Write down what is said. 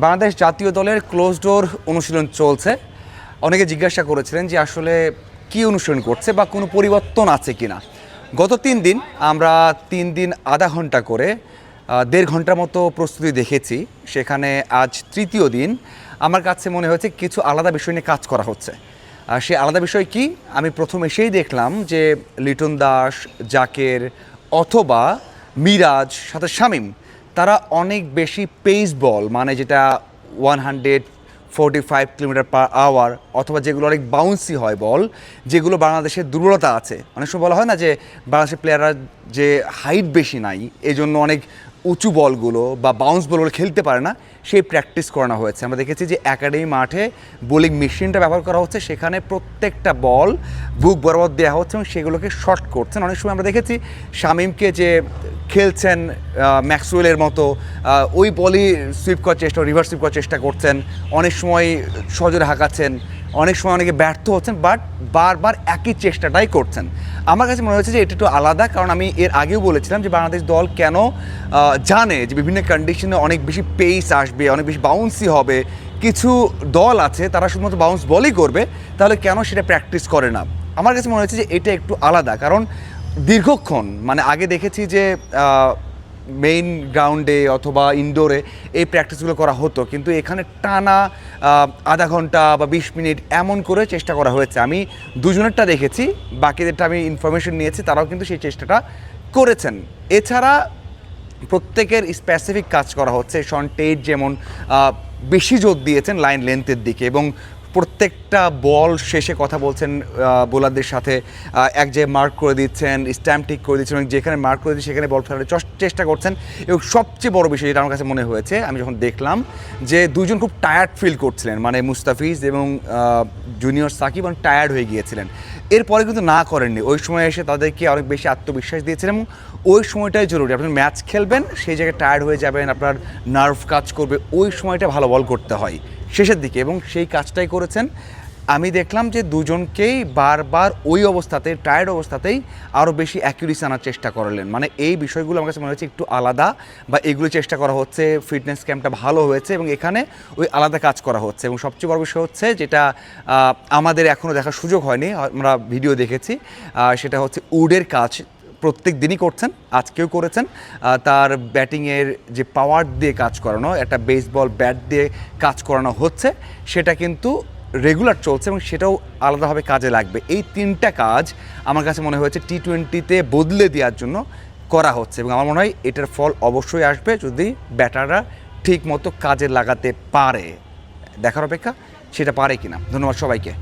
বাংলাদেশ জাতীয় দলের close door অনুশীলন চলছে। অনেকে জিজ্ঞাসা করেছিলেন যে আসলে কি অনুশীলন করছে বা কোনো পরিবর্তন আছে কি না গত তিন দিন আমরা তিন দিন আধা ঘণ্টা করে দেড় ঘণ্টার মতো প্রস্তুতি দেখেছি। সেখানে আজ তৃতীয় দিন আমার কাছে মনে হয়েছে কিছু আলাদা বিষয় নিয়ে কাজ করা হচ্ছে। আর সে আলাদা বিষয় কি? আমি প্রথম এসেই দেখলাম যে লিটন দাস, জাকের অথবা মিরাজ, সাথে শামিম তারা অনেক বেশি পেস বল মানে যেটা one hundred forty five kilometre per hour অথবা যেগুলো অনেক বাউন্সি হয় বল যেগুলো বাংলাদেশের দুর্বলতা আছে। অনেক সময় বলা হয় না যে বাংলাদেশের প্লেয়াররা যে হাইট বেশি নাই এই অনেক উঁচু বলগুলো বা বাউন্স বলগুলো খেলতে পারে না, সেই প্র্যাকটিস করানো হয়েছে। আমরা দেখেছি যে একাডেমি মাঠে বোলিং মেশিনটা ব্যবহার করা হচ্ছে, সেখানে প্রত্যেকটা বল বুক বরাবর দেওয়া হচ্ছে এবং সেগুলোকে শর্ট করছেন। অনেক সময় আমরা দেখেছি শামিমকে যে খেলছেন ম্যাক্সওয়েলের মতো ওই বলই সুইপ করার চেষ্টা রিভার্স সুইপ করার চেষ্টা করছেন। অনেক সময় সজোরে হাঁকাচ্ছেন। অনেক সময় অনেকে ব্যর্থ হচ্ছেন বাট বারবার একই চেষ্টাটাই করছেন। আমার কাছে মনে হচ্ছে যে এটা একটু আলাদা, কারণ আমি এর আগেও বলেছিলাম যে বাংলাদেশ দল কেন জানে যে বিভিন্ন কন্ডিশনে অনেক বেশি পেস আসবে, অনেক বেশি বাউন্সি হবে। কিছু দল আছে, তারা শুধুমাত্র বাউন্স বলই করবে, তাহলে কেন সেটা প্র্যাকটিস করে না? আমার কাছে মনে হচ্ছে যে এটা একটু আলাদা, কারণ দীর্ঘক্ষণ মানে আগে দেখেছি যে মেইন গ্রাউন্ডে অথবা ইনডোরে এই প্র্যাকটিসগুলো করা হতো। কিন্তু এখানে টানা আধা ঘণ্টা বা বিশ মিনিট এমন করে চেষ্টা করা হয়েছে। আমি দুজনেরটা দেখেছি, বাকিদেরটা আমি ইনফরমেশন নিয়েছি, তারাও কিন্তু সেই চেষ্টাটা করেছেন। এছাড়া প্রত্যেকের স্পেসিফিক কাজ করা হচ্ছে। শন টেট যেমন বেশি জোর দিয়েছেন লাইন লেন্থের দিকে এবং প্রত্যেকটা বল শেষে কথা বলছেন বোলারদের সাথে। এক যে মার্ক করে দিচ্ছেন, স্ট্যাম্প ঠিক করে দিচ্ছেন, এবং যেখানে মার্ক করে দিচ্ছেন সেখানে বল ফেলার চেষ্টা করছেন। এবং সবচেয়ে বড় বিষয় যেটা আমার কাছে মনে হয়েছে, আমি যখন দেখলাম যে দুজন খুব টায়ার্ড ফিল করছিলেন মানে মুস্তাফিজ এবং জুনিয়র সাকিব অনেক টায়ার্ড হয়ে গিয়েছিলেন। এরপরে কিন্তু না করেননি। ওই সময় এসে তাদেরকে অনেক বেশি আত্মবিশ্বাস দিয়েছিলেন এবং ওই সময়টাই জরুরি। আপনি ম্যাচ খেলবেন, সেই জায়গায় টায়ার্ড হয়ে যাবেন, আপনার নার্ভ কাজ করবে, ওই সময়টা ভালো বল করতে হয়। শেষের দিকে এবং সেই কাজটাই করেছেন। আমি দেখলাম যে দুজনকেই বারবার ওই অবস্থাতে টায়ার্ড অবস্থাতেই আরও বেশি অ্যাকিউরেসি আনার চেষ্টা করলেন। মানে এই বিষয়গুলো আমার কাছে মনে হচ্ছে একটু আলাদা বা এগুলো চেষ্টা করা হচ্ছে ফিটনেস ক্যাম্পটা ভালো হয়েছে এবং এখানে ওই আলাদা কাজ করা হচ্ছে এবং সবচেয়ে বড় বিষয় হচ্ছে যেটা আমাদের এখনও দেখার সুযোগ হয়নি, আমরা ভিডিও দেখেছি সেটা হচ্ছে উডের কাজ। প্রত্যেক দিনই করছেন, আজকেও করেছেন। তার ব্যাটিংয়ের যে পাওয়ার দিয়ে কাজ করানো, একটা বেসবল ব্যাট দিয়ে কাজ করানো হচ্ছে, সেটা কিন্তু রেগুলার চলছে এবং সেটাও আলাদাভাবে কাজে লাগবে। এই তিনটা কাজ আমার কাছে মনে হয়েছে টি টোয়েন্টিতে বদলে দেওয়ার জন্য করা হচ্ছে এবং আমার মনে হয় এটার ফল অবশ্যই আসবে যদি ব্যাটাররা ঠিক মতো কাজে লাগাতে পারে। দেখার অপেক্ষা, সেটা পারে কিনা। ধন্যবাদ সবাইকে।